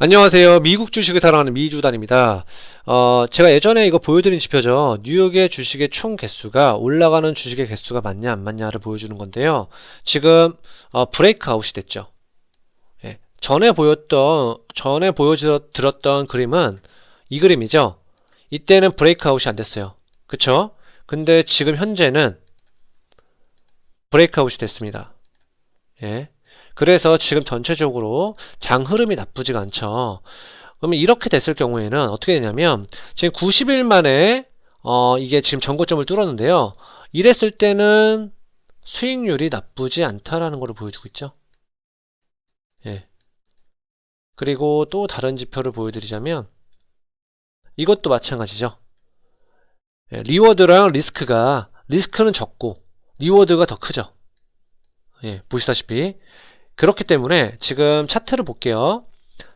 안녕하세요. 미국 주식을 사랑하는 미주단입니다. 어, 제가 예전에 이거 보여드린 지표죠. 뉴욕의 주식의 총 개수가 올라가는 주식의 개수가 맞냐 안 맞냐를 보여주는 건데요. 지금 어, 브레이크 아웃이 됐죠. 예, 전에 보였던 전에 보여드렸던 그림은 이 그림이죠. 이때는 브레이크 아웃이 안 됐어요. 그쵸? 근데 지금 현재는 브레이크 아웃이 됐습니다. 예. 그래서 지금 전체적으로 장 흐름이 나쁘지가 않죠. 그러면 이렇게 됐을 경우에는 어떻게 되냐면 지금 90일 만에 어 이게 지금 전고점을 뚫었는데요. 이랬을 때는 수익률이 나쁘지 않다라는 것을 보여주고 있죠. 예. 그리고 또 다른 지표를 보여드리자면 이것도 마찬가지죠. 예, 리워드랑 리스크가 리스크는 적고 리워드가 더 크죠. 예, 보시다시피 그렇기 때문에 지금 차트를 볼게요.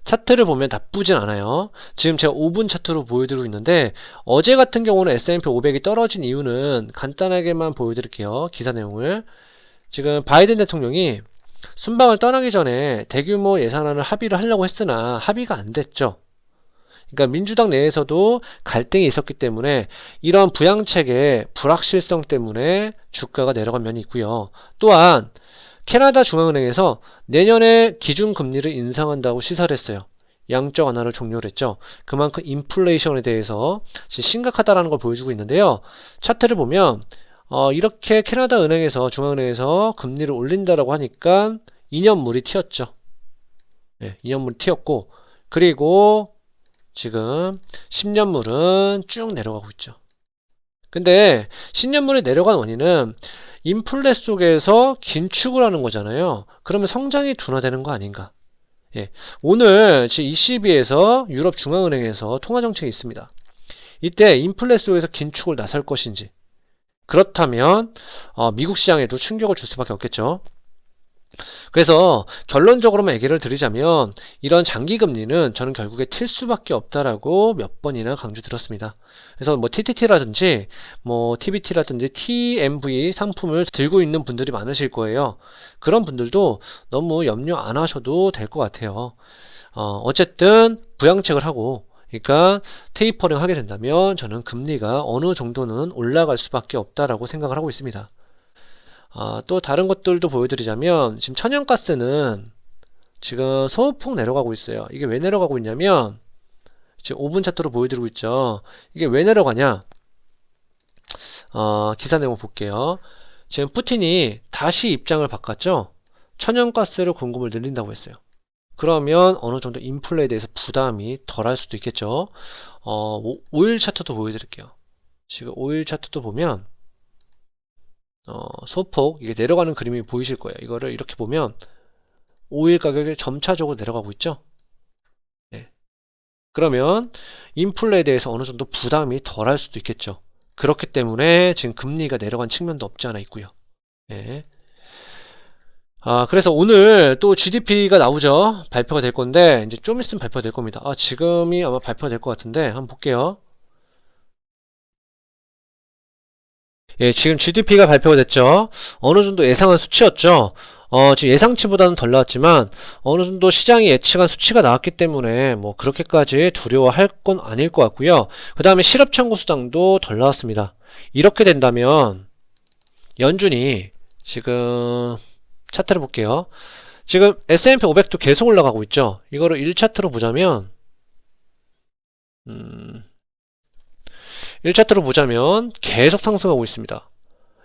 차트를 보면 나쁘진 않아요. 지금 제가 5분 차트로 보여드리고 있는데 어제 같은 경우는 S&P 500이 떨어진 이유는 간단하게만 보여드릴게요. 기사 내용을. 지금 바이든 대통령이 순방을 떠나기 전에 대규모 예산안을 합의를 하려고 했으나 합의가 안 됐죠. 그러니까 민주당 내에서도 갈등이 있었기 때문에 이런 부양책의 불확실성 때문에 주가가 내려간 면이 있고요. 또한 캐나다 중앙은행에서 내년에 기준금리를 인상한다고 시사를 했어요. 양적 완화를 종료를 했죠. 그만큼 인플레이션에 대해서 심각하다라는 걸 보여주고 있는데요. 차트를 보면 어, 이렇게 캐나다 은행에서 중앙은행에서 금리를 올린다라고 하니까 2년물이 튀었죠. 네, 2년물이 튀었고 그리고 지금 10년물은 쭉 내려가고 있죠. 근데 10년물이 내려간 원인은 인플레 속에서 긴축을 하는 거잖아요. 그러면 성장이 둔화되는 거 아닌가? 예. 오늘 ECB에서 유럽 중앙은행에서 통화 정책이 있습니다. 이때 인플레 속에서 긴축을 나설 것인지 그렇다면 어, 미국 시장에도 충격을 줄 수밖에 없겠죠. 그래서 결론적으로만 얘기를 드리자면 이런 장기 금리는 저는 결국에 튈 수밖에 없다라고 몇 번이나 강조 들었습니다. 그래서 뭐 TTT라든지 뭐 TBT라든지 TMV 상품을 들고 있는 분들이 많으실 거예요. 그런 분들도 너무 염려 안 하셔도 될 것 같아요. 어, 어쨌든 부양책을 하고 그러니까 테이퍼링 하게 된다면 저는 금리가 어느 정도는 올라갈 수밖에 없다라고 생각을 하고 있습니다. 아, 또 다른 것들도 보여드리자면 지금 천연가스는 지금 소폭 내려가고 있어요. 이게 왜 내려가고 있냐면 지금 5분 차트로 보여드리고 있죠. 이게 왜 내려가냐? 어, 기사 내용 볼게요. 지금 푸틴이 다시 입장을 바꿨죠. 천연가스를 공급을 늘린다고 했어요. 그러면 어느 정도 인플레에 대해서 부담이 덜할 수도 있겠죠. 어, 5일 차트도 보여드릴게요. 지금 5일 차트도 보면 어, 소폭 이게 내려가는 그림이 보이실 거예요. 이거를 이렇게 보면 5일 가격이 점차적으로 내려가고 있죠. 네. 그러면 인플레에 대해서 어느 정도 부담이 덜할 수도 있겠죠. 그렇기 때문에 지금 금리가 내려간 측면도 없지 않아 있고요. 네. 아, 그래서 오늘 또 GDP가 나오죠. 발표가 될 건데, 이제 좀 있으면 발표가 될 겁니다. 아, 지금이 아마 발표가 될것 같은데, 한번 볼게요. 예, 지금 GDP가 발표가 됐죠. 어느 정도 예상한 수치였죠. 어, 지금 예상치보다는 덜 나왔지만 어느 정도 시장이 예측한 수치가 나왔기 때문에 뭐 그렇게까지 두려워할 건 아닐 것 같고요. 그 다음에 실업 청구 수당도 덜 나왔습니다. 이렇게 된다면 연준이 지금 차트를 볼게요. 지금 S&P 500도 계속 올라가고 있죠. 이거를 1차트로 보자면 음, 1차트로 보자면 계속 상승하고 있습니다.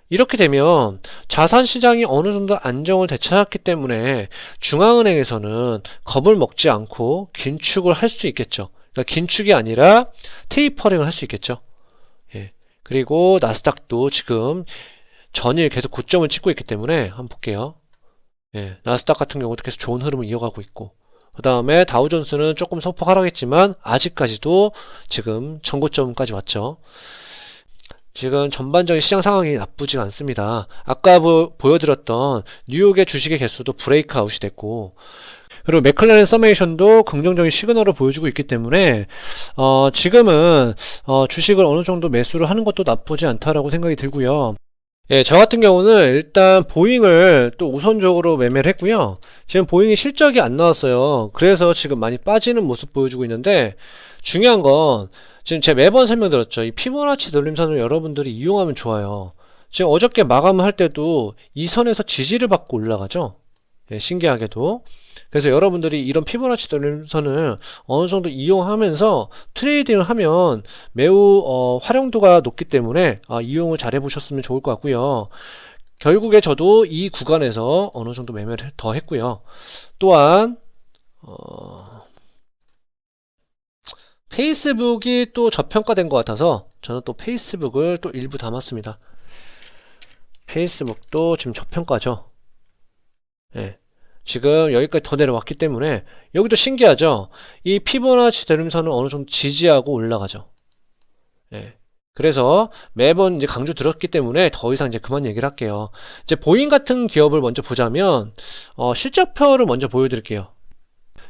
이렇게 되면 자산 시장이 어느 정도 안정을 되찾았기 때문에 중앙은행에서는 겁을 먹지 않고 긴축을 할 수 있겠죠. 그러니까 긴축이 아니라 테이퍼링을 할 수 있겠죠. 예. 그리고 나스닥도 지금 전일 계속 고점을 찍고 있기 때문에 한번 볼게요. 예. 나스닥 같은 경우도 계속 좋은 흐름을 이어가고 있고 그 다음에 다우존스는 조금 소폭 하락했지만 아직까지도 지금 전고점까지 왔죠. 지금 전반적인 시장 상황이 나쁘지가 않습니다. 아까 보, 여드렸던 뉴욕의 주식의 개수도 브레이크 아웃이 됐고 그리고 맥클라렌 서메이션도 긍정적인 시그널을 보여주고 있기 때문에 어, 지금은 어, 주식을 어느 정도 매수를 하는 것도 나쁘지 않다라고 생각이 들고요. 예, 저 같은 경우는 일단 보잉을 또 우선적으로 매매를 했고요. 지금 보잉이 실적이 안 나왔어요. 그래서 지금 많이 빠지는 모습 보여주고 있는데 중요한 건 지금 제가 매번 설명드렸죠. 이 피보나치 돌림선을 여러분들이 이용하면 좋아요. 지금 어저께 마감을 할 때도 이 선에서 지지를 받고 올라가죠. 예, 신기하게도. 그래서 여러분들이 이런 피보나치 돌림선을 어느 정도 이용하면서 트레이딩을 하면 매우 어, 활용도가 높기 때문에 아, 이용을 잘 해보셨으면 좋을 것 같고요. 결국에 저도 이 구간에서 어느 정도 매매를 더 했고요. 또한 어, 페이스북이 또 저평가된 것 같아서 저는 또 페이스북을 또 일부 담았습니다. 페이스북도 지금 저평가죠. 예. 지금 여기까지 더 내려왔기 때문에 여기도 신기하죠. 이 피보나치 대림선은 어느 정도 지지하고 올라가죠. 예. 그래서 매번 이제 강조 들었기 때문에 더 이상 이제 그만 얘기를 할게요. 이제 보잉 같은 기업을 먼저 보자면 어, 실적표를 먼저 보여드릴게요.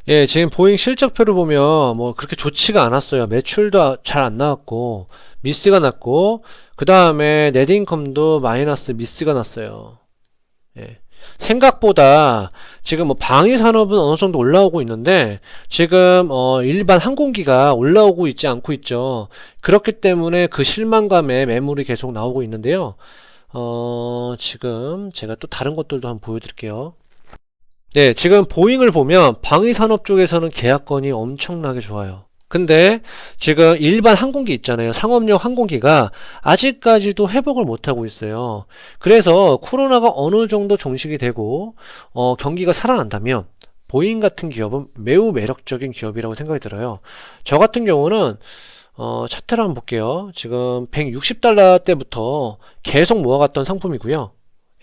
예, 지금 보잉 실적표를 보면 뭐 그렇게 좋지가 않았어요. 매출도 잘 안 나왔고 미스가 났고 그 다음에 넷인컴도 마이너스 미스가 났어요. 예. 생각보다 지금 뭐 방위 산업은 어느 정도 올라오고 있는데 지금 어 일반 항공기가 올라오고 있지 않고 있죠. 그렇기 때문에 그 실망감에 매물이 계속 나오고 있는데요. 어 지금 제가 또 다른 것들도 한번 보여드릴게요. 네, 지금 보잉을 보면 방위 산업 쪽에서는 계약건이 엄청나게 좋아요. 근데 지금 일반 항공기 있잖아요. 상업용 항공기가 아직까지도 회복을 못하고 있어요. 그래서 코로나가 어느 정도 종식이 되고 어, 경기가 살아난다면 보잉 같은 기업은 매우 매력적인 기업이라고 생각이 들어요. 저 같은 경우는 어, 차트를 한번 볼게요. 지금 160달러 때부터 계속 모아갔던 상품이고요.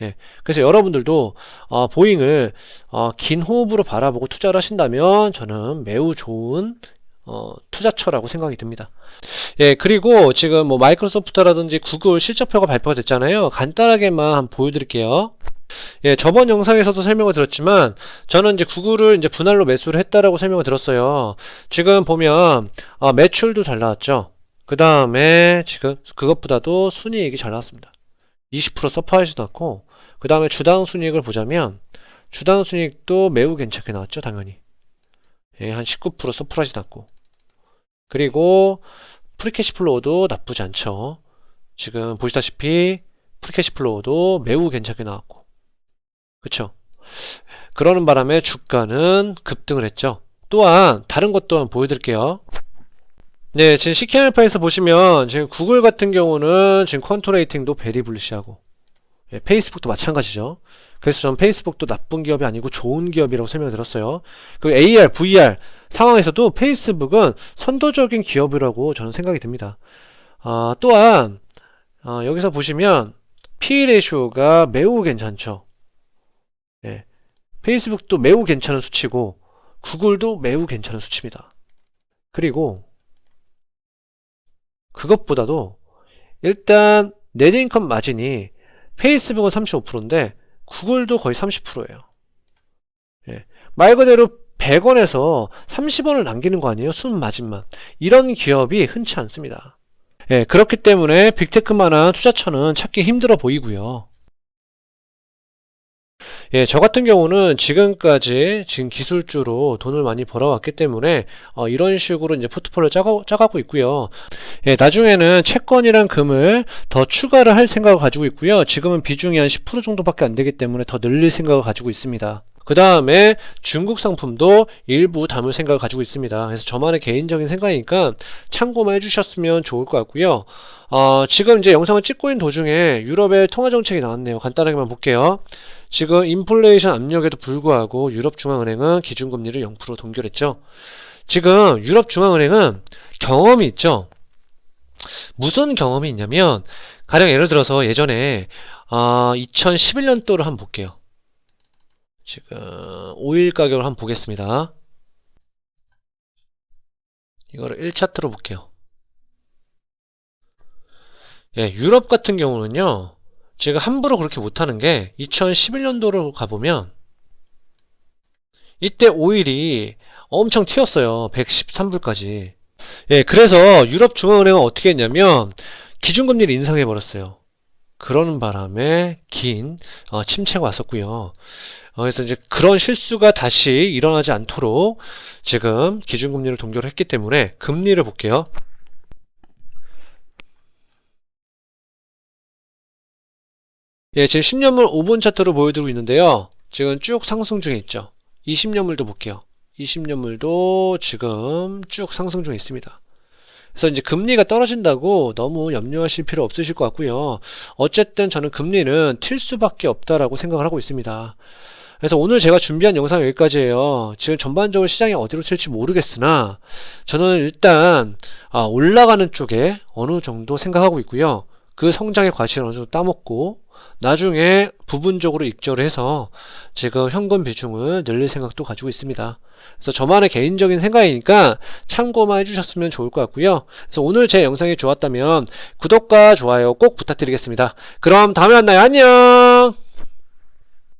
예, 그래서 여러분들도 어, 보잉을 어, 긴 호흡으로 바라보고 투자를 하신다면 저는 매우 좋은 어, 투자처라고 생각이 듭니다. 예, 그리고 지금 뭐 마이크로소프트라든지 구글 실적표가 발표가 됐잖아요. 간단하게만 보여드릴게요. 예, 저번 영상에서도 설명을 드렸지만 저는 이제 구글을 이제 분할로 매수를 했다라고 설명을 드렸어요. 지금 보면 아, 매출도 잘 나왔죠. 그 다음에 지금 그것보다도 순이익이 잘 나왔습니다. 20% 서프라이즈도 났고 그 다음에 주당 순이익을 보자면 주당 순이익도 매우 괜찮게 나왔죠. 당연히. 예, 한 19% 서프라이즈 났고 그리고 프리캐시 플로우도 나쁘지 않죠. 지금 보시다시피 프리캐시 플로우도 매우 괜찮게 나왔고 그쵸? 그러는 바람에 주가는 급등을 했죠. 또한 다른 것도 한번 보여드릴게요. 네, 지금 CK알파에서 보시면 지금 구글 같은 경우는 지금 컨토 레이팅도 베리 불리시하고 예, 페이스북도 마찬가지죠. 그래서 저는 페이스북도 나쁜 기업이 아니고 좋은 기업이라고 설명을 드렸어요. 그 AR, VR 상황에서도 페이스북은 선도적인 기업이라고 저는 생각이 듭니다. 아, 또한 어, 여기서 보시면 P 레이쇼가 매우 괜찮죠. 예, 페이스북도 매우 괜찮은 수치고 구글도 매우 괜찮은 수치입니다. 그리고 그것보다도 일단 넷인컴 마진이 페이스북은 35%인데 구글도 거의 30%예요. 예. 말 그대로 100원에서 30원을 남기는 거 아니에요? 순 마진만. 이런 기업이 흔치 않습니다. 예, 그렇기 때문에 빅테크만한 투자처는 찾기 힘들어 보이고요. 예, 저 같은 경우는 지금까지 지금 기술주로 돈을 많이 벌어왔기 때문에 어, 이런 식으로 이제 포트폴리오 짜가, 짜가고 있고요. 예, 나중에는 채권이랑 금을 더 추가를 할 생각을 가지고 있고요. 지금은 비중이 한 10% 정도밖에 안 되기 때문에 더 늘릴 생각을 가지고 있습니다. 그 다음에 중국 상품도 일부 담을 생각을 가지고 있습니다. 그래서 저만의 개인적인 생각이니까 참고만 해주셨으면 좋을 것 같고요. 어, 지금 이제 영상을 찍고 있는 도중에 유럽의 통화 정책이 나왔네요. 간단하게만 볼게요. 지금 인플레이션 압력에도 불구하고 유럽 중앙은행은 기준금리를 0% 동결했죠. 지금 유럽 중앙은행은 경험이 있죠. 무슨 경험이 있냐면 가령 예를 들어서 예전에 어, 2011년도를 한번 볼게요. 지금 오일 가격을 한번 보겠습니다. 이거를 1차트로 볼게요. 예, 유럽 같은 경우는요. 제가 함부로 그렇게 못하는 게 2011년도로 가보면 이때 오일이 엄청 튀었어요. 113불까지. 예, 그래서 유럽 중앙은행은 어떻게 했냐면 기준금리를 인상해 버렸어요. 그러는 바람에 긴 어, 침체가 왔었고요. 어, 그래서 이제 그런 실수가 다시 일어나지 않도록 지금 기준금리를 동결을 했기 때문에 금리를 볼게요. 예, 지금 10년물 5분 차트로 보여드리고 있는데요. 지금 쭉 상승 중에 있죠. 20년물도 볼게요. 20년물도 지금 쭉 상승 중에 있습니다. 그래서 이제 금리가 떨어진다고 너무 염려하실 필요 없으실 것 같고요. 어쨌든 저는 금리는 튈 수밖에 없다라고 생각을 하고 있습니다. 그래서 오늘 제가 준비한 영상 여기까지예요. 지금 전반적으로 시장이 어디로 튈지 모르겠으나 저는 일단 아, 올라가는 쪽에 어느 정도 생각하고 있고요. 그 성장의 과실을 어느 정도 따먹고 나중에 부분적으로 익절을 해서 지금 현금 비중을 늘릴 생각도 가지고 있습니다. 그래서 저만의 개인적인 생각이니까 참고만 해주셨으면 좋을 것 같고요. 그래서 오늘 제 영상이 좋았다면 구독과 좋아요 꼭 부탁드리겠습니다. 그럼 다음에 만나요. 안녕!